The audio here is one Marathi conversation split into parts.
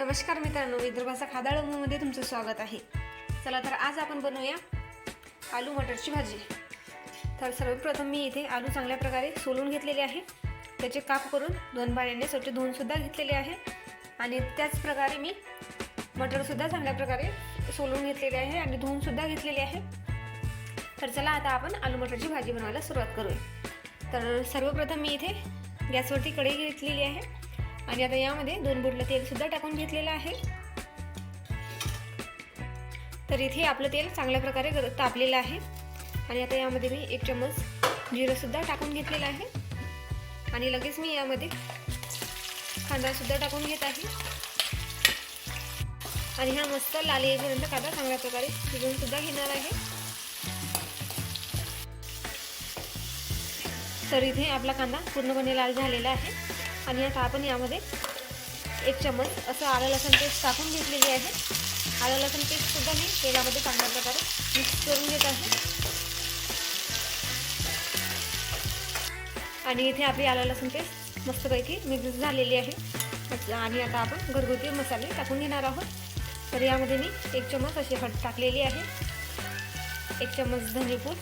नमस्कार मित्रांनो विदर्भाचा खादाळमध्ये तुमचं स्वागत आहे. चला तर आज आपण बनवूया आलू मटरची भाजी. तर सर्वप्रथम मी इथे आलू चांगल्या प्रकारे सोलून घेतलेले आहे. त्याचे काप करून दोन पाण्याने स्वच्छ धुवूनसुद्धा घेतलेले आहे. आणि त्याच प्रकारे मी मटरसुद्धा चांगल्या प्रकारे सोलून घेतलेले आहे आणि धुवूनसुद्धा घेतलेले आहे. तर चला आता आपण आलू मटरची भाजी बनवायला सुरुवात करूया. तर सर्वप्रथम मी इथे गॅसवरती कढई घेतलेली आहे. आणि आता यामध्ये दोन बुडलं तेलसुद्धा टाकून घेतलेलं आहे. तर इथे आपलं तेल चांगल्या प्रकारे तापलेलं आहे. आणि आता यामध्ये मी एक चम्मच जिरंसुद्धा टाकून घेतलेलं आहे. आणि लगेच मी यामध्ये कांदासुद्धा टाकून घेत आहे. आणि हा मस्त लाल येईपर्यंत कांदा चांगल्या प्रकारे शिजवून सुद्धा घेणार आहे. तर इथे आपला कांदा पूर्णपणे लाल झालेला आहे. आणि आता आपण यामध्ये एक चम्मच असं आलं लसूण पेस्ट टाकून घेतलेली आहे. आलं लसूण पेस्टसुद्धा मी तेलामध्ये चांगल्या प्रकारे मिक्स करून घेत आहे. आणि इथे आपली आलं लसूण पेस्ट मस्तपैकी मिक्स झालेली आहे. आणि आता आपण घरगुती मसाले टाकून घेणार आहोत. तर यामध्ये मी एक चम्मच अशी हळद टाकलेली आहे. एक चम्मच धनेपूड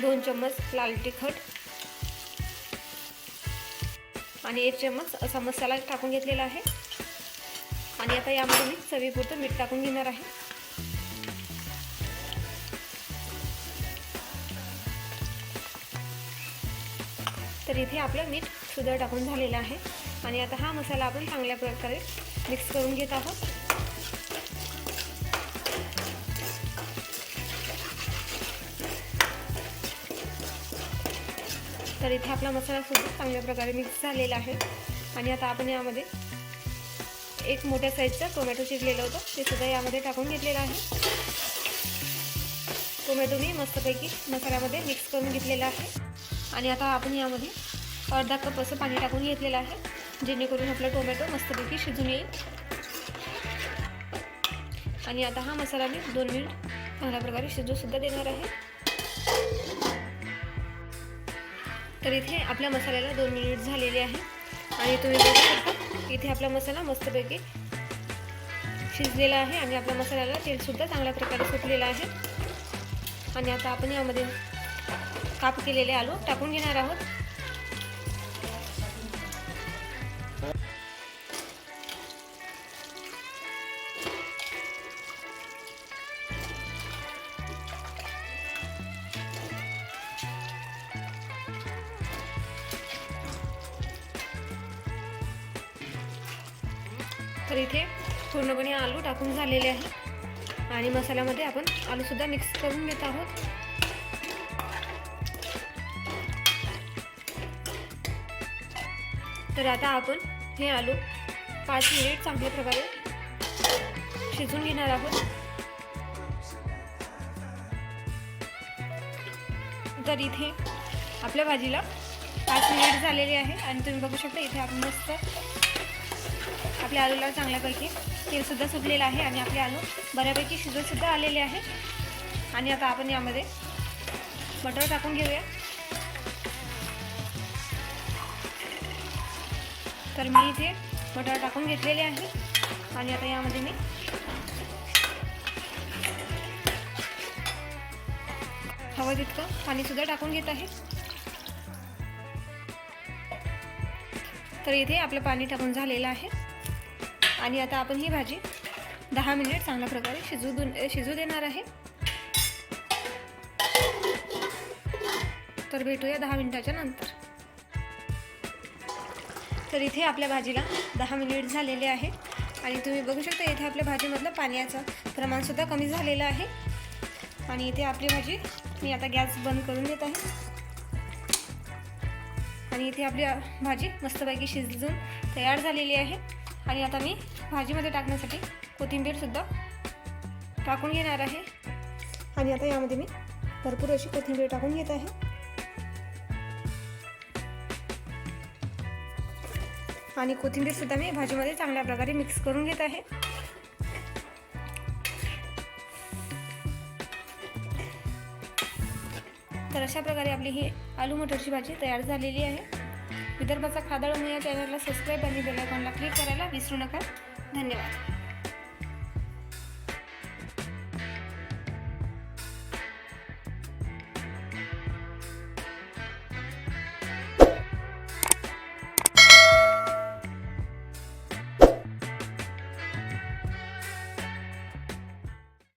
दोन चम्मच लाल तिखट. आणि एक चम्मच असा मसाला टाकून घेतलेला आहे. आणि आता यामध्ये मी चवीपुरतं मीठ टाकून घेणार आहे. तर इथे आपलं मीठ सुद्धा टाकून झालेलं आहे. आणि आता हा मसाला आपण चांगल्या प्रकारे मिक्स करून घेत आहोत. तर इथे आपला मसाला सुद्धा चांगल्या प्रकारे मिक्स झालेला आहे. आणि आता आपण यामध्ये एक मोठ्या साईजचा टोमॅटो शिजलेलं होतं. ते सुद्धा यामध्ये टाकून घेतलेलं आहे. टोमॅटो मी मस्तपैकी मसाल्यामध्ये मिक्स करून घेतलेला आहे. आणि आता आपण यामध्ये अर्धा कप असं पाणी टाकून घेतलेलं आहे. जेणेकरून आपला टोमॅटो मस्तपैकी शिजून येईल. आणि आता हा मसाला मी दोन मिनिट चांगल्या प्रकारे शिजूसुद्धा देणार आहे. तर इथे आपल्या मसाल्याला दोन मिनिट झालेले आहे. आणि तुम्ही बघू शकता इथे आपला मसाला मस्तपैकी शिजलेला आहे आणि आपल्या मसाल्याला तेलसुद्धा चांगल्या प्रकारे सुटलेलं आहे. आणि आता आपण यामध्ये काप केलेले आलू टाकून घेणार आहोत. तर इथे पूर्णपणे आलू टाकून झालेले आहे. आणि मसाल्यामध्ये आपण आलूसुद्धा मिक्स करून घेत आहोत. तर आता आपण हे आलू पाच मिनिट चांगल्या प्रकारे शिजून घेणार आहोत. तर इथे आपल्या भाजीला पाच मिनिट झालेली आहे. आणि तुम्ही बघू शकता इथे आपण मस्त आपल्या आलूला चांगल्यापैकी तेलसुद्धा सुटलेलं आहे आणि आपले आलू बऱ्यापैकी शिजतसुद्धा आलेले आहे. आणि आता आपण यामध्ये मटर टाकून घेऊया. तर मी इथे मटर टाकून घेतलेले आहे. आणि आता यामध्ये मी हवं तितकं पाणीसुद्धा टाकून घेत आहे. तर इथे आपलं पाणी टाकून झालेलं आहे. आणि आता आपण ही भाजी दहा मिनिट चांगल्या प्रकारे शिजू दे शिजू देणार आहे. तर भेटूया दहा मिनिटाच्या नंतर. तर इथे आपल्या भाजीला दहा मिनिट झालेले आहे. आणि तुम्ही बघू शकता इथे आपल्या भाजीमधलं पाण्याचं प्रमाणसुद्धा कमी झालेलं आहे. आणि इथे आपली भाजी मी आता गॅस बंद करून देत आहे. आणि इथे आपली भाजी मस्तपैकी शिजून तयार झालेली आहे. आणि आता मी भाजीमध्ये टाकण्यासाठी कोथिंबीरसुद्धा टाकून घेणार आहे. आणि आता यामध्ये मी भरपूर अशी कोथिंबीर टाकून घेत आहे. आणि कोथिंबीरसुद्धा मी भाजीमध्ये चांगल्या प्रकारे मिक्स करून घेत आहे. तर अशा प्रकारे आपली ही आलू मटरची भाजी तयार झालेली आहे. विदर्भाचा खादळ म्हणून या चॅनलला सबस्क्राईब आणि बेलायकॉनला क्लिक करायला विसरू नका. धन्यवाद.